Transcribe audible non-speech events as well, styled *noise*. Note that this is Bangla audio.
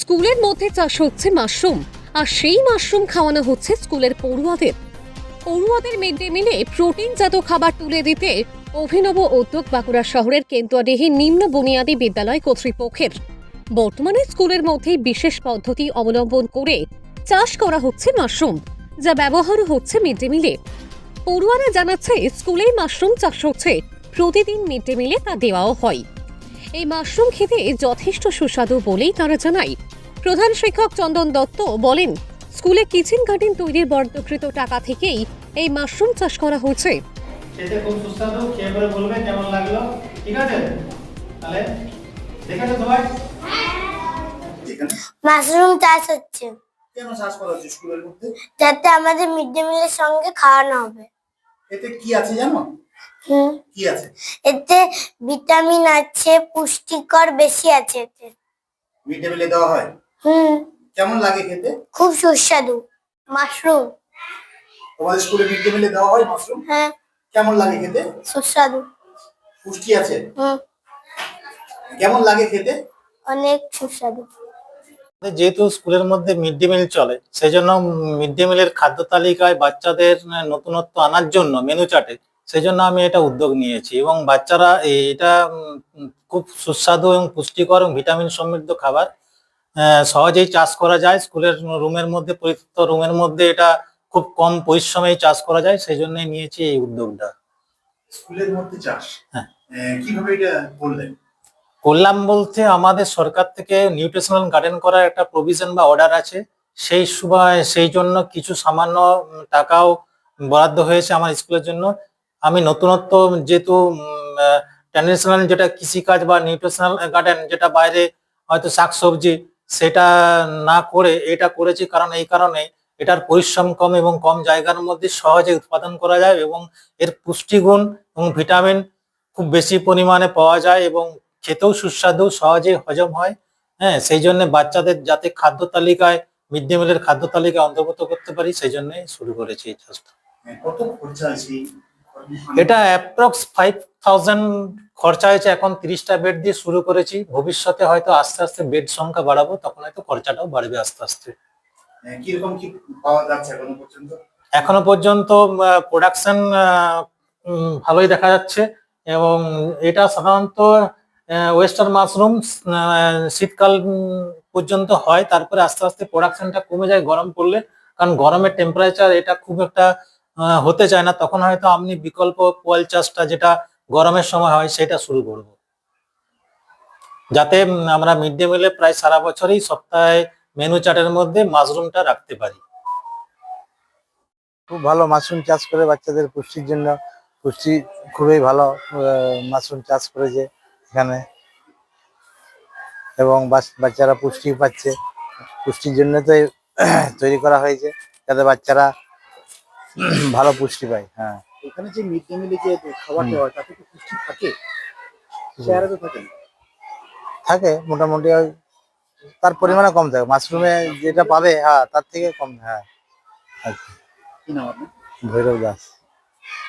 স্কুলের মধ্যে চাষ হচ্ছে মাশরুম, আর সেই মাশরুম খাওয়ানো হচ্ছে স্কুলের পড়ুয়াদের। পড়ুয়াদের মিড ডে মিলে প্রোটিনজাত খাবার তুলে দিতে অভিনব উদ্যোগ বাঁকুড়া শহরের কেন্দুয়াডিহি নিম্ন বুনিয়াদী বিদ্যালয় কর্তৃপক্ষের। বর্তমানে স্কুলের মধ্যেই বিশেষ পদ্ধতি অবলম্বন করে চাষ করা হচ্ছে মাশরুম, যা ব্যবহারও হচ্ছে মিড ডে মিলে। পড়ুয়ারা জানাচ্ছে স্কুলেই মাশরুম চাষ হচ্ছে, প্রতিদিন মিড ডে মিলে তা দেওয়াও হয়। এই মাশরুম খেতে যথেষ্ট সুস্বাদু বলেই তারা জানায়। প্রধান শিক্ষক চন্দন দত্ত বলেন স্কুলে কিচেন গার্ডেন তৈরির বরাদ্দকৃত টাকা থেকেই এই মাশরুম চাষ করা হয়েছে খেতে খুব সুস্বাদু খেয়ে পরে বলবে কেমন লাগল। ঠিক আছে? তাহলে দেখেছ সবাই? এখানে মাশরুম চাষ হচ্ছে। কেন চাষ করা হচ্ছে স্কুলের মধ্যে? যাতে আমাদের মিড ডে মিলের সঙ্গে খাওয়ানো হবে। এতে কি আছে জানো? কি? আছে? এতে ভিটামিন আছে পুষ্টিকর বেশি আছে এতে। মিড ডে মিলে দেওয়া হয়? হুম। কেমন লাগে খেতে? খুব সুস্বাদু। মাশরুম। তোমাদের স্কুলে মিড ডে মিলে দেওয়া হয় মাশরুম? হ্যাঁ। কেমন লাগে খেতে? সুস্বাদু। পুষ্টি আছে? হুম। কেমন লাগে খেতে? অনেক সুস্বাদু। যেহেতু স্কুলের মধ্যে মিড ডে মিল চলে সেই জন্য মিড ডে মিলের খাদ্য তালিকায় বাচ্চাদের নতুনত্ব আনার জন্য মেনু চার্টে সেই জন্য আমি এটা উদ্যোগ নিয়েছি। এবং বাচ্চারা এটা খুব সুস্বাদু এবং পুষ্টিকর এবং ভিটামিন সমৃদ্ধ খাবার সহজেই চাষ করা যায়। স্কুলের রুমের মধ্যে পরিচিত রুমের মধ্যে এটা খুব কম পরিশ্রমেই চাষ করা যায় সেই জন্যই নিয়েছি এই উদ্যোগটা। স্কুলের মধ্যে চাষ? হ্যাঁ। কীভাবে এটা করলেন? করলাম বলতে আমাদের সরকার থেকে নিউট্রিশনাল গার্ডেন করার একটা প্রভিশন বা অর্ডার আছে। সেই সময় সেই জন্য কিছু সামান্য টাকাও বরাদ্দ হয়েছে আমার স্কুলের জন্য। আমি নতুনত্ব যেহেতু ট্র্যাডিশনাল যেটা কৃষিকাজ বা নিউট্রিশনাল গার্ডেন যেটা বাইরে হয়তো শাকসবজি, সেটা না করে এটা করেছি কারণ এই কারণে এটার পরিশ্রম কম এবং কম জায়গার মধ্যে সহজে উৎপাদন করা যায় এবং এর পুষ্টিগুণ এবং ভিটামিন খুব বেশি পরিমাণে পাওয়া যায় এবং খেতেও সুস্বাদু সহজে হজম হয়। হ্যাঁ সেই জন্য বাচ্চাদের যাতে খাদ্য তালিকায় মিড ডে মিলের খাদ্য তালিকায় অন্তর্ভুক্ত করতে পারি সেই জন্যই শুরু করেছি এই চাষটা আছে? এটা অ্যাপ্রক্স ফাইভ থাউজেন্ড খরচা হয়েছে এখন তিরিশটা বেড দিয়ে শুরু করেছি। ভবিষ্যতে হয়তো আস্তে আস্তে বেড সংখ্যা বাড়াবো তখন হয়তো খরচাটাও বাড়বে আস্তে আস্তে। কীরকম কি পাওয়া যাচ্ছে এখনও পর্যন্ত? এখনও পর্যন্ত প্রোডাকশন ভালোই দেখা যাচ্ছে। এবং এটা সাধারণত ওয়েস্টার্ন মাশরুম শীতকাল পর্যন্ত হয়, তারপরে আস্তে আস্তে প্রোডাকশনটা কমে যায়, গরম পড়লে। কারণ গরমের টেম্পারেচার এটা খুব একটা হতে চায় না। তখন হয়তো আপনি বিকল্প পোয়াল চাষটা যেটা গরমের সময় হয়, সেটা শুরু করব। যাতে আমরা মিড ডে মিলে প্রায় সারা বছরই সপ্তাহে মেনু চার্টের মধ্যে মাশরুমটা রাখতে পারি। খুব ভালো মাশরুম চাষ করে বাচ্চাদের পুষ্টির জন্য পুষ্টি খুবই ভালো মাশরুম চাষ করেছে। এখানে। এবং বাচ্চারা পুষ্টি পাচ্ছে। পুষ্টির জন্য তো *clears throat* তৈরি করা হয়েছে যাতে বাচ্চারা *clears throat* ভালো পুষ্টি পায় হ্যাঁ। এখানে যে মিড ডে মিলে যে খাবারটা হয় তাতে কি পুষ্টি থাকে? চেহারা তো থাকে থাকে মোটামুটি ওই তার পরিমাণে কম থাকে। মাশরুমে যেটা পাবে হ্যাঁ তার থেকে কম হ্যাঁ। ভৈরব দাস।